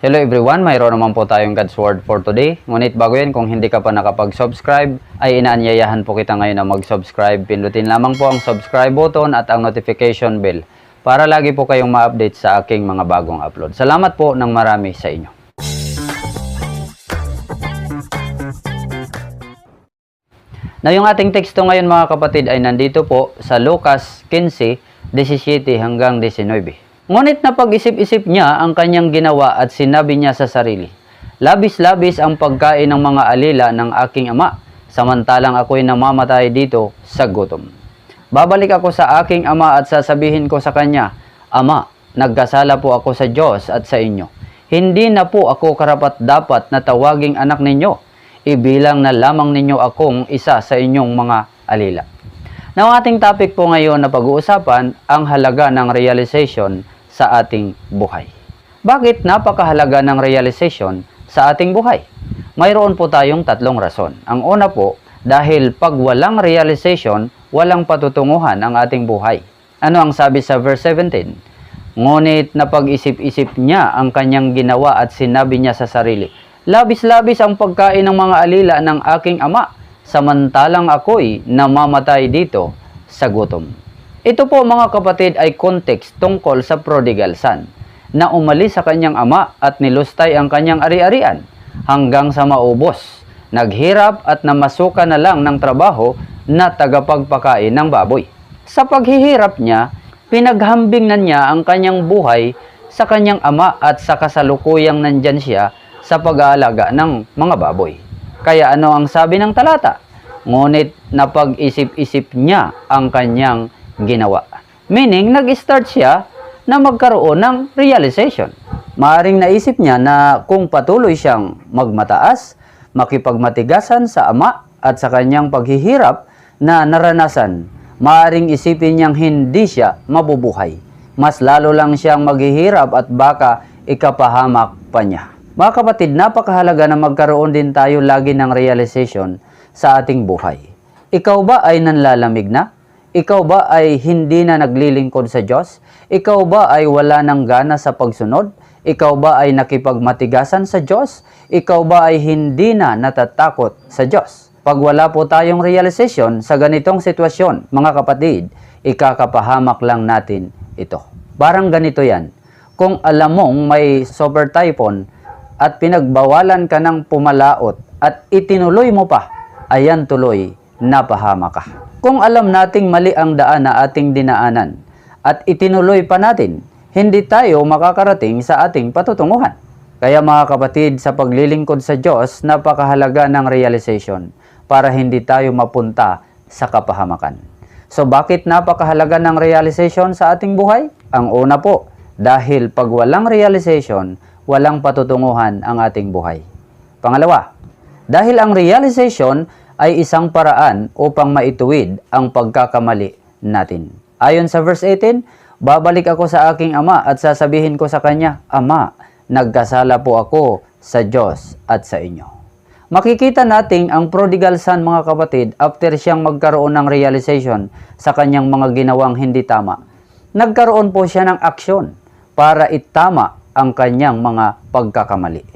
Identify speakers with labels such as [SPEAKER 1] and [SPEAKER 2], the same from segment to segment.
[SPEAKER 1] Hello everyone, mayroon naman po tayong God's Word for today. Ngunit bago yan, kung hindi ka pa nakapag-subscribe, ay inaanyayahan po kita ngayon na mag-subscribe. Pindutin lamang po ang subscribe button at ang notification bell para lagi po kayong ma-update sa aking mga bagong upload. Salamat po ng marami sa inyo. Na yung ating teksto ngayon mga kapatid ay nandito po sa Lucas 15, 17 hanggang 19. Ngunit na pag-isip-isip niya ang kanyang ginawa at sinabi niya sa sarili, Labis-labis ang pagkain ng mga alila ng aking ama, samantalang ako'y namamatay dito sa gutom. Babalik ako sa aking ama at sasabihin ko sa kanya, Ama, nagkasala po ako sa Diyos at sa inyo. Hindi na po ako karapat dapat na tawaging anak ninyo. Ibilang na lamang ninyo akong isa sa inyong mga alila. Now, ating topic po ngayon na pag-uusapan ang halaga ng realization sa ating buhay. Bakit napakahalaga ng realization sa ating buhay? Mayroon po tayong tatlong rason. Ang una po, dahil pag walang realization, walang patutunguhan ang ating buhay. Ano ang sabi sa verse 17? Ngunit napag-isip-isip niya ang kanyang ginawa at sinabi niya sa sarili, Labis-labis ang pagkain ng mga alila ng aking ama, samantalang ako'y namamatay dito sa gutom. Ito po mga kapatid ay context tungkol sa prodigal son na umalis sa kanyang ama at nilustay ang kanyang ari-arian hanggang sa maubos. Naghirap at namasuka na lang ng trabaho na tagapagpakain ng baboy. Sa paghihirap niya, pinaghambing na niya ang kanyang buhay sa kanyang ama at sa kasalukuyang nandyan siya sa pag-aalaga ng mga baboy. Kaya ano ang sabi ng talata? Ngunit napag-isip-isip niya ang kanyang ginawa. Meaning, nag-start siya na magkaroon ng realization. Maaring naisip niya na kung patuloy siyang magmataas, makipagmatigasan sa ama at sa kanyang paghihirap na naranasan, maaring isipin niyang hindi siya mabubuhay. Mas lalo lang siyang maghihirap at baka ikapahamak pa niya. Mga kapatid, napakahalaga na magkaroon din tayo lagi ng realization sa ating buhay. Ikaw ba ay nanlalamig na? Ikaw ba ay hindi na naglilingkod sa Diyos? Ikaw ba ay wala ng gana sa pagsunod? Ikaw ba ay nakipagmatigasan sa Diyos? Ikaw ba ay hindi na natatakot sa Diyos? Pag wala po tayong realization sa ganitong sitwasyon, mga kapatid, ikakapahamak lang natin ito. Parang ganito yan. Kung alam mong may super typhoon at pinagbawalan ka ng pumalaot at itinuloy mo pa, ayan tuloy, napahama ka. Kung alam nating mali ang daan na ating dinaanan at itinuloy pa natin, hindi tayo makakarating sa ating patutunguhan. Kaya mga kapatid, sa paglilingkod sa Diyos, napakahalaga ng realization para hindi tayo mapunta sa kapahamakan. So bakit napakahalaga ng realization sa ating buhay? Ang una po, dahil pag walang realization, walang patutunguhan ang ating buhay. Pangalawa, dahil ang realization ay isang paraan upang maituwid ang pagkakamali natin. Ayon sa verse 18, babalik ako sa aking ama at sasabihin ko sa kanya, Ama, nagkasala po ako sa Diyos at sa inyo. Makikita nating ang prodigal son mga kapatid after siyang magkaroon ng realization sa kanyang mga ginawang hindi tama. Nagkaroon po siya ng aksyon para itama ang kanyang mga pagkakamali.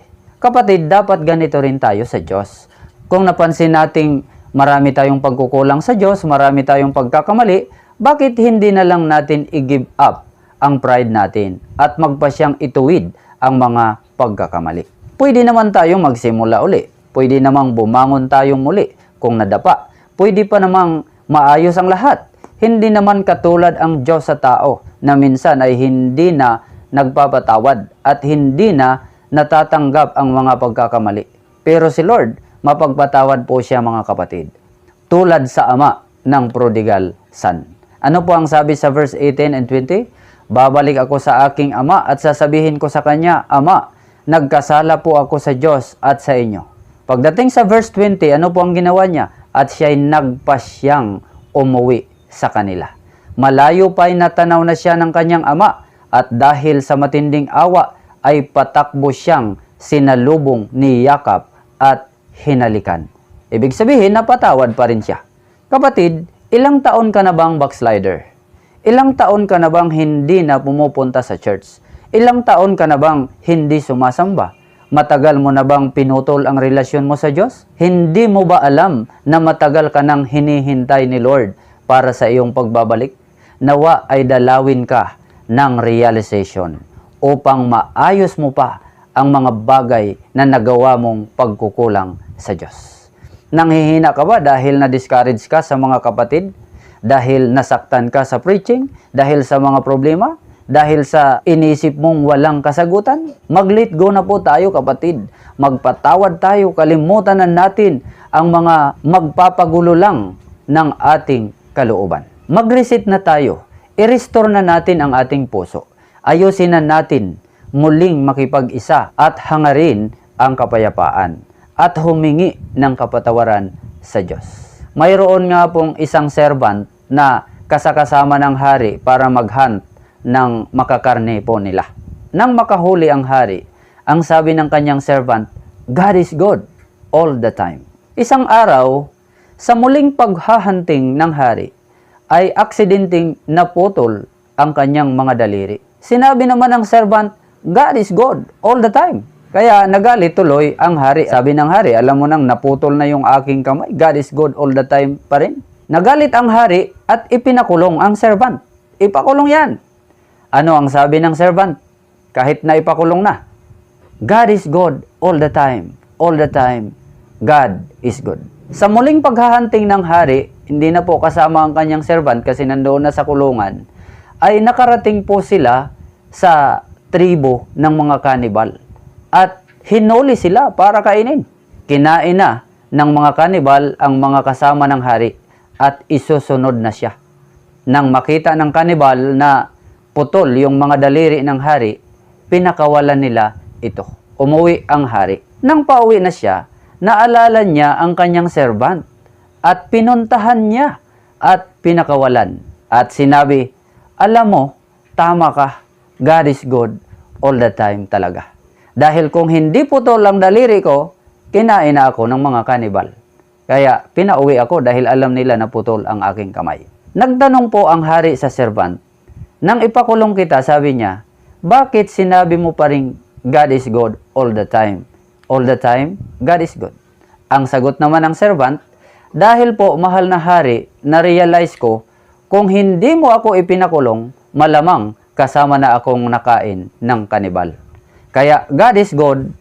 [SPEAKER 1] Kapatid, dapat ganito rin tayo sa Diyos. Kung napansin nating marami tayong pagkukulang sa Diyos, marami tayong pagkakamali, bakit hindi na lang natin i-give up ang pride natin at magpa siyang ituwid ang mga pagkakamali? Pwede naman tayong magsimula uli. Pwede namang bumangon tayong muli kung nadapa. Pwede pa namang maayos ang lahat. Hindi naman katulad ang Diyos sa tao na minsan ay hindi na nagpapatawad at hindi na natatanggap ang mga pagkakamali. Pero si Lord, mapagpatawad po siya mga kapatid. Tulad sa ama ng prodigal son. Ano po ang sabi sa verse 18 and 20? Babalik ako sa aking ama at sasabihin ko sa kanya, Ama, nagkasala po ako sa Diyos at sa inyo. Pagdating sa verse 20, ano po ang ginawa niya? At siya'y nagpasyang umuwi sa kanila. Malayo pa'y natanaw na siya ng kanyang ama at dahil sa matinding awa ay patakbo siyang sinalubong ni Yakap at hinalikan. Ibig sabihin, napatawad pa rin siya. Kapatid, ilang taon ka na bang backslider? Ilang taon ka na bang hindi na pumupunta sa church? Ilang taon ka na bang hindi sumasamba? Matagal mo na bang pinutol ang relasyon mo sa Diyos? Hindi mo ba alam na matagal ka nang hinihintay ni Lord para sa iyong pagbabalik? Nawa ay dalawin ka ng realization upang maayos mo pa ang mga bagay na nagawa mong pagkukulang sa Diyos. Nanghihina ka ba dahil na-discourage ka sa mga kapatid? Dahil nasaktan ka sa preaching? Dahil sa mga problema? Dahil sa inisip mong walang kasagutan? Mag-let go na po tayo kapatid. Magpatawad tayo, kalimutan na natin ang mga magpapagulo lang ng ating kalooban. Mag-reset na tayo. I-restore na natin ang ating puso. Ayusin na natin muling makipag-isa at hangarin ang kapayapaan at humingi ng kapatawaran sa Diyos. Mayroon nga pong isang servant na kasakasama ng hari para maghunt ng makakarne po nila. Nang makahuli ang hari, ang sabi ng kanyang servant, God is good all the time. Isang araw, sa muling paghahunting ng hari, ay aksidenteng naputol ang kanyang mga daliri. Sinabi naman ng servant, God is good all the time. Kaya nagalit tuloy ang hari. Sabi ng hari, alam mo nang naputol na yung aking kamay. God is good all the time pa rin. Nagalit ang hari at ipinakulong ang servant. Ipakulong yan. Ano ang sabi ng servant? Kahit na ipakulong na. God is good all the time. All the time, God is good. Sa muling paghahunting ng hari, hindi na po kasama ang kanyang servant kasi nandoon na sa kulungan, ay nakarating po sila sa tribo ng mga kanibal. At hinuli sila para kainin. Kinain na ng mga kanibal ang mga kasama ng hari at isusunod na siya. Nang makita ng kanibal na putol yung mga daliri ng hari, pinakawalan nila ito. Umuwi ang hari. Nang pauwi na siya, naalala niya ang kanyang servant at pinuntahan niya at pinakawalan. At sinabi, alam mo, tama ka, God is good all the time talaga. Dahil kung hindi putol ang daliri ko, kinain na ako ng mga kanibal. Kaya pinauwi ako dahil alam nila na putol ang aking kamay. Nagtanong po ang hari sa servant, nang ipakulong kita, sabi niya, bakit sinabi mo pa rin God is good all the time? All the time, God is good. Ang sagot naman ng servant, dahil po mahal na hari, na-realize ko, kung hindi mo ako ipinakulong, malamang kasama na akong nakain ng kanibal. Kaya God is good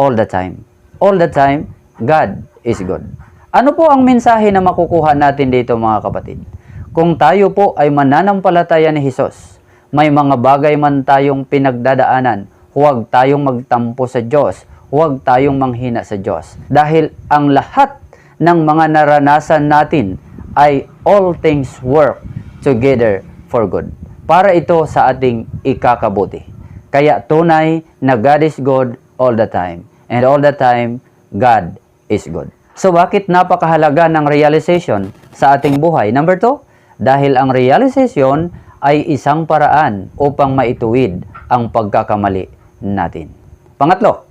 [SPEAKER 1] all the time. All the time, God is good. Ano po ang mensahe na makukuha natin dito mga kapatid? Kung tayo po ay mananampalataya ni Hesus, may mga bagay man tayong pinagdadaanan, huwag tayong magtampo sa Diyos, huwag tayong manghina sa Diyos. Dahil ang lahat ng mga naranasan natin ay all things work together for good. Para ito sa ating ikakabuti. Kaya tunay na God is good all the time. And all the time, God is good. So bakit napakahalaga ng realization sa ating buhay? Number two, dahil ang realization ay isang paraan upang maituwid ang pagkakamali natin. Pangatlo,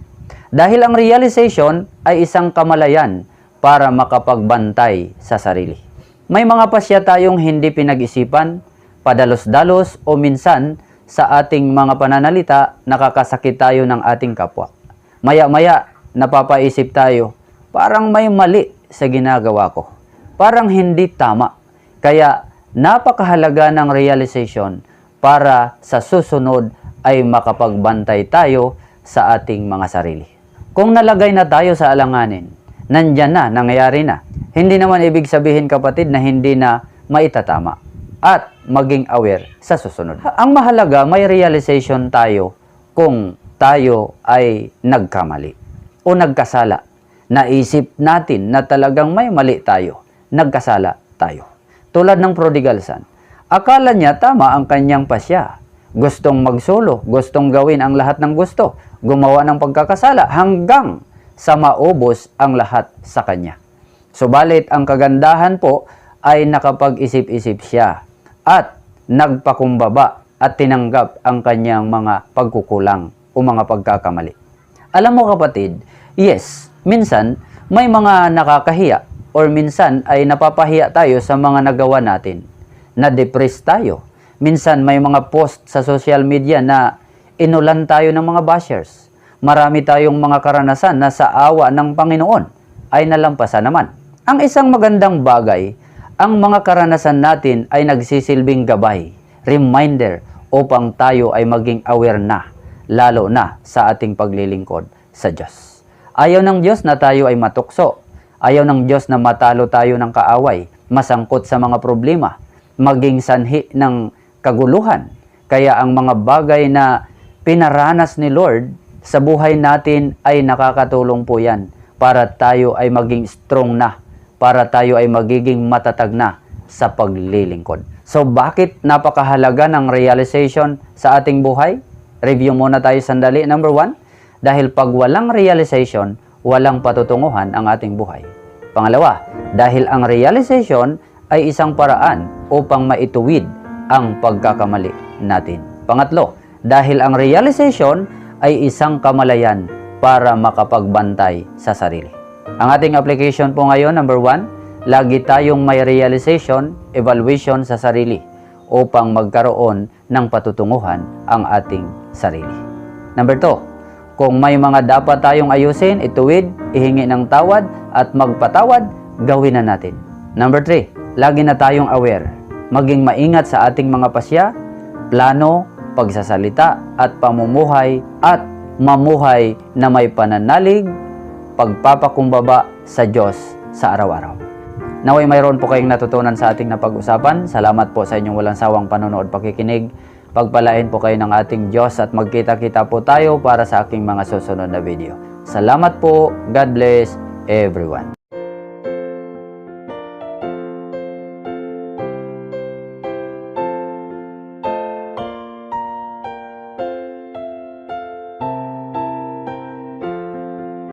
[SPEAKER 1] dahil ang realization ay isang kamalayan para makapagbantay sa sarili. May mga pasya tayong hindi pinag-isipan, padalos-dalos o minsan sa ating mga pananalita, nakakasakit tayo ng ating kapwa. Maya-maya, napapaisip tayo, parang may mali sa ginagawa ko. Parang hindi tama. Kaya napakahalaga ng realization para sa susunod ay makapagbantay tayo sa ating mga sarili. Kung nalagay na tayo sa alanganin, nandyan na, nangyayari na. Hindi naman ibig sabihin kapatid na hindi na maitatama at maging aware sa susunod. Ang mahalaga, may realization tayo kung tayo ay nagkamali o nagkasala. Naisip natin na talagang may mali tayo. Nagkasala tayo. Tulad ng prodigal son. Akala niya tama ang kanyang pasya. Gustong magsolo, gustong gawin ang lahat ng gusto, gumawa ng pagkakasala hanggang sa maubos ang lahat sa kanya. Subalit ang kagandahan po ay nakapag-isip-isip siya at nagpakumbaba at tinanggap ang kanyang mga pagkukulang o mga pagkakamali. Alam mo kapatid, yes, minsan may mga nakakahiya or minsan ay napapahiya tayo sa mga nagawa natin. Na-depress tayo. Minsan may mga post sa social media na inulan tayo ng mga bashers. Marami tayong mga karanasan na sa awa ng Panginoon ay nalampasan naman. Ang isang magandang bagay, ang mga karanasan natin ay nagsisilbing gabay, reminder upang tayo ay maging aware na, lalo na sa ating paglilingkod sa Diyos. Ayaw ng Diyos na tayo ay matukso. Ayaw ng Diyos na matalo tayo ng kaaway, masangkot sa mga problema, maging sanhi ng kaguluhan. Kaya ang mga bagay na pinaranas ni Lord sa buhay natin ay nakakatulong po yan para tayo ay maging strong na, para tayo ay magiging matatag na sa paglilingkod. So bakit napakahalaga ng realization sa ating buhay? Review muna tayo sandali. Number one, dahil pag walang realization, walang patutunguhan ang ating buhay. Pangalawa, dahil ang realization ay isang paraan upang maituwid ang pagkakamali natin. Pangatlo, dahil ang realization ay isang kamalayan para makapagbantay sa sarili. Ang ating application po ngayon, number one, lagi tayong may realization, evaluation sa sarili upang magkaroon ng patutunguhan ang ating sarili. Number two, kung may mga dapat tayong ayusin, ituwid, ihingi ng tawad at magpatawad, gawin na natin. Number three, lagi na tayong aware. Maging maingat sa ating mga pasya, plano, pagsasalita at pamumuhay at mamuhay na may pananalig, pagpapakumbaba sa Diyos sa araw-araw. Naway mayroon po kayong natutunan sa ating napag-usapan. Salamat po sa inyong walang sawang panonood pakikinig. Pagpalain po kayo ng ating Diyos at magkita-kita po tayo para sa aking mga susunod na video. Salamat po. God bless everyone.